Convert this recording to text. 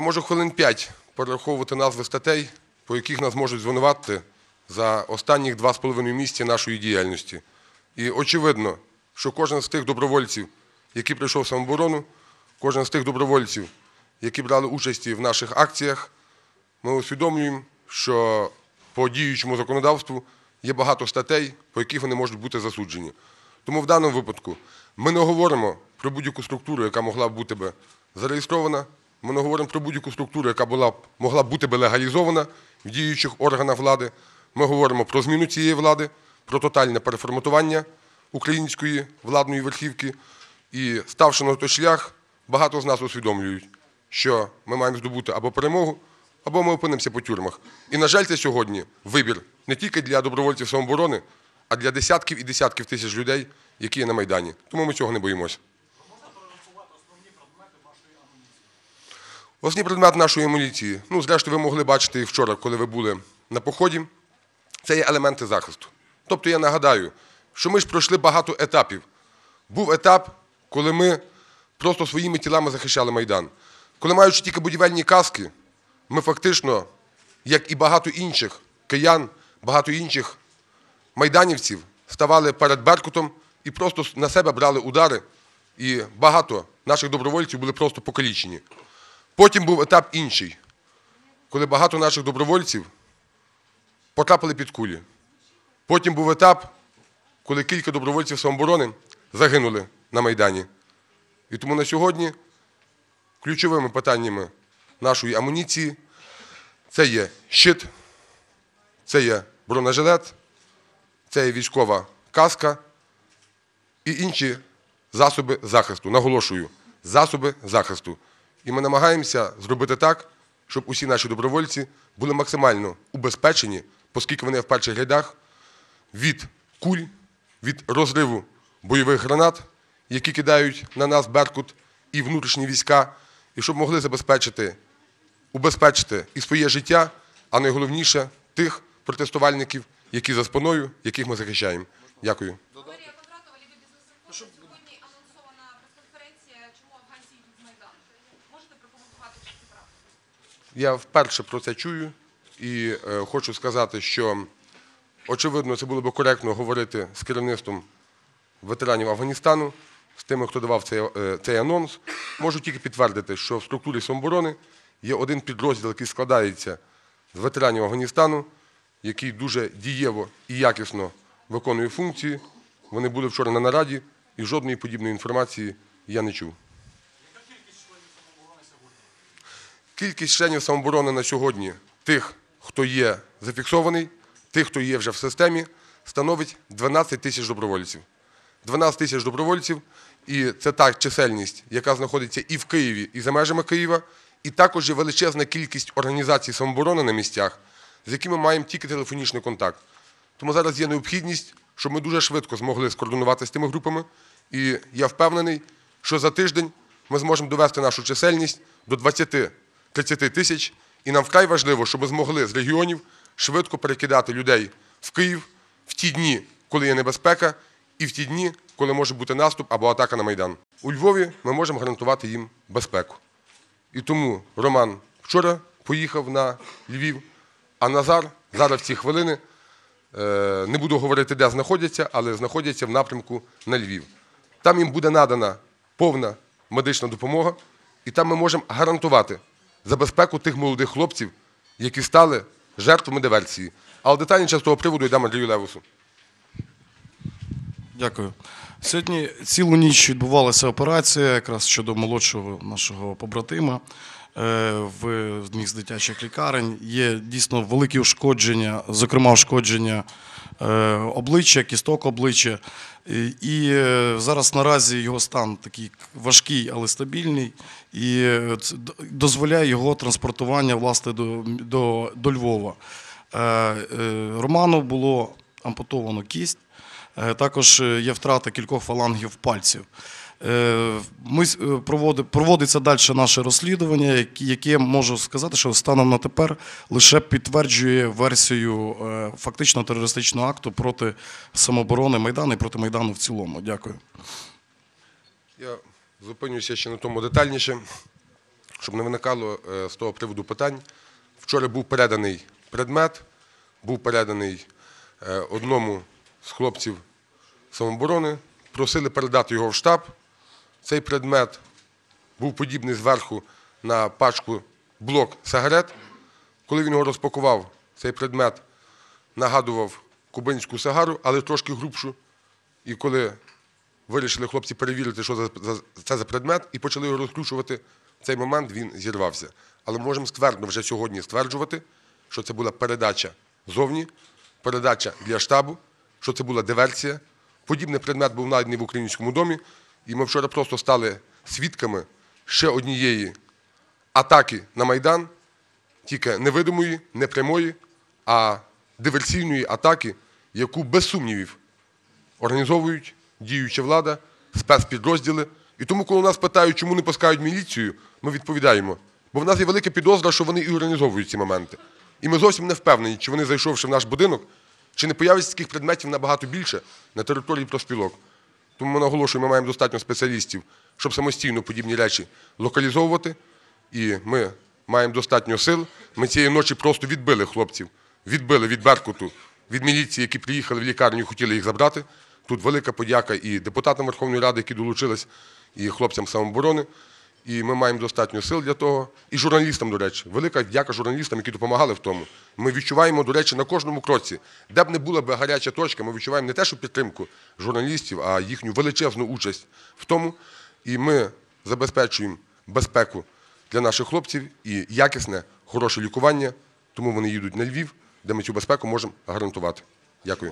Я можу хвилин 5 перераховувати назви статей, по яких нас можуть звинуватити за останніх два з половиною місяці нашої діяльності. І очевидно, що кожен з тих добровольців, який прийшов в самооборону, кожен з тих добровольців, які брали участь в наших акціях, ми усвідомлюємо, що по діючому законодавству є багато статей, по яких вони можуть бути засуджені. Тому в даному випадку ми не говоримо про будь-яку структуру, яка могла б бути би зареєстрована. Ми не говоримо про будь-яку структуру, яка була могла бути би легалізована в діючих органах влади. Ми говоримо про зміну цієї влади, про тотальне переформатування української владної верхівки. І ставши на той шлях, багато з нас усвідомлюють, що ми маємо здобути або перемогу, або ми опинимося по тюрмах. І, на жаль, це сьогодні вибір не тільки для добровольців самооборони, а для десятків і десятків тисяч людей, які є на Майдані. Тому ми цього не боїмося. Основний предмет нашої амуніції. Ну, зрештою, ви могли бачити і вчора, коли ви були на поході. Це є елементи захисту. Тобто я нагадаю, що ми ж пройшли багато етапів. Був етап, коли ми просто своїми тілами захищали Майдан. Коли маючи тільки будівельні каски, ми фактично, як і багато інших киян, багато інших майданівців, ставали перед Беркутом і просто на себе брали удари. І багато наших добровольців були просто покалічені. Потім був етап інший, коли багато наших добровольців потрапили під кулі. Потім був етап, коли кілька добровольців самооборони загинули на Майдані. І тому на сьогодні ключовими питаннями нашої амуніції це є щит, це є бронежилет, це є військова каска і інші засоби захисту. Наголошую, засоби захисту. І ми намагаємося зробити так, щоб усі наші добровольці були максимально убезпечені, оскільки вони в перших рядах від куль, від розриву бойових гранат, які кидають на нас Беркут і внутрішні війська, і щоб могли забезпечити, убезпечити і своє життя, а найголовніше тих протестувальників, які за спиною, яких ми захищаємо. Дякую. Я вперше про це чую і е, хочу сказати, що очевидно це було б коректно говорити з керівництвом ветеранів Афганістану, з тими, хто давав цей, е, цей анонс. Можу тільки підтвердити, що в структурі самооборони є один підрозділ, який складається з ветеранів Афганістану, який дуже дієво і якісно виконує функції. Вони були вчора на нараді, і жодної подібної інформації я не чув. Кількість членів самооборони на сьогодні, тих, хто є зафіксований, тих, хто є вже в системі, становить 12 тисяч добровольців. 12 тисяч добровольців, і це та чисельність, яка знаходиться і в Києві, і за межами Києва, і також є величезна кількість організацій самооборони на місцях, з якими маємо тільки телефонічний контакт. Тому зараз є необхідність, щоб ми дуже швидко змогли скоординувати з тими групами. І я впевнений, що за тиждень ми зможемо довести нашу чисельність до 20-30 тисяч. І нам вкрай важливо, щоб ми змогли з регіонів швидко перекидати людей в Київ в ті дні, коли є небезпека, і в ті дні, коли може бути наступ або атака на Майдан. У Львові ми можемо гарантувати їм безпеку. І тому Роман вчора поїхав на Львів, а Назар зараз в ці хвилини е, не буду говорити, де знаходяться, але знаходяться в напрямку на Львів. Там їм буде надана повна медична допомога, і там ми можемо гарантувати за безпеку тих молодих хлопців, які стали жертвами диверсії. Але детальніше з того приводу йдемо Андрію Левусу. Дякую. Сьогодні цілу ніч відбувалася операція якраз щодо молодшого нашого побратима в одній з дитячих лікарень. Є дійсно великі ушкодження, зокрема ушкодження е, обличчя, кісток обличчя. І- е, зараз наразі його стан такий важкий, але стабільний, і е, дозволяє його транспортування власне до, до, до Львова. Е, е, Роману було ампутовано кість. Е, Також е, є втрата кількох фалангів пальців. Е, Ми е, проводи- проводиться далі наше розслідування, яке- можу сказати, що станом на тепер лише підтверджує версію е, фактично терористичного акту проти самооборони Майдану і проти Майдану в цілому. Дякую. Я зупинюся ще на тому детальніше. щоб не виникало з того приводу питань. Вчора був переданий предмет, був переданий одному з хлопців самооборони, просили передати його в штаб. Цей предмет був подібний зверху на пачку блок сигарет. Коли він його розпакував, цей предмет нагадував кубинську сигару, але трошки грубшу. І коли вирішили хлопці перевірити, що це за предмет, і почали його розкручувати, в цей момент він зірвався. Але ми можемо ствердно вже сьогодні стверджувати, що це була передача зовні, передача для штабу, що це була диверсія. Подібний предмет був знайдений в українському домі, і ми вчора просто стали свідками ще однієї атаки на Майдан, тільки невидимої, не прямої, а диверсійної атаки, яку без сумнівів організовують діюча влада, спецпідрозділи. І тому, коли нас питають, чому не пускають міліцію, ми відповідаємо. Бо в нас є велика підозра, що вони і організовують ці моменти. І ми зовсім не впевнені, чи вони, зайшовши в наш будинок, чи не появиться таких предметів набагато більше на території проспілок. Тому ми наголошуємо, ми маємо достатньо спеціалістів, щоб самостійно подібні речі локалізовувати. І ми маємо достатньо сил. Ми цієї ночі просто відбили хлопців, відбили від Беркуту, від міліції, які приїхали в лікарню і хотіли їх забрати. Тут велика подяка і депутатам Верховної Ради, які долучились, і хлопцям самооборони. І ми маємо достатньо сил для того. І журналістам, до речі, велика дяка журналістам, які допомагали в тому. Ми відчуваємо, до речі, на кожному кроці, де б не була б гаряча точка, ми відчуваємо не те, що підтримку журналістів, а їхню величезну участь в тому. І ми забезпечуємо безпеку для наших хлопців і якісне, хороше лікування. Тому вони їдуть на Львів, де ми цю безпеку можемо гарантувати. Дякую.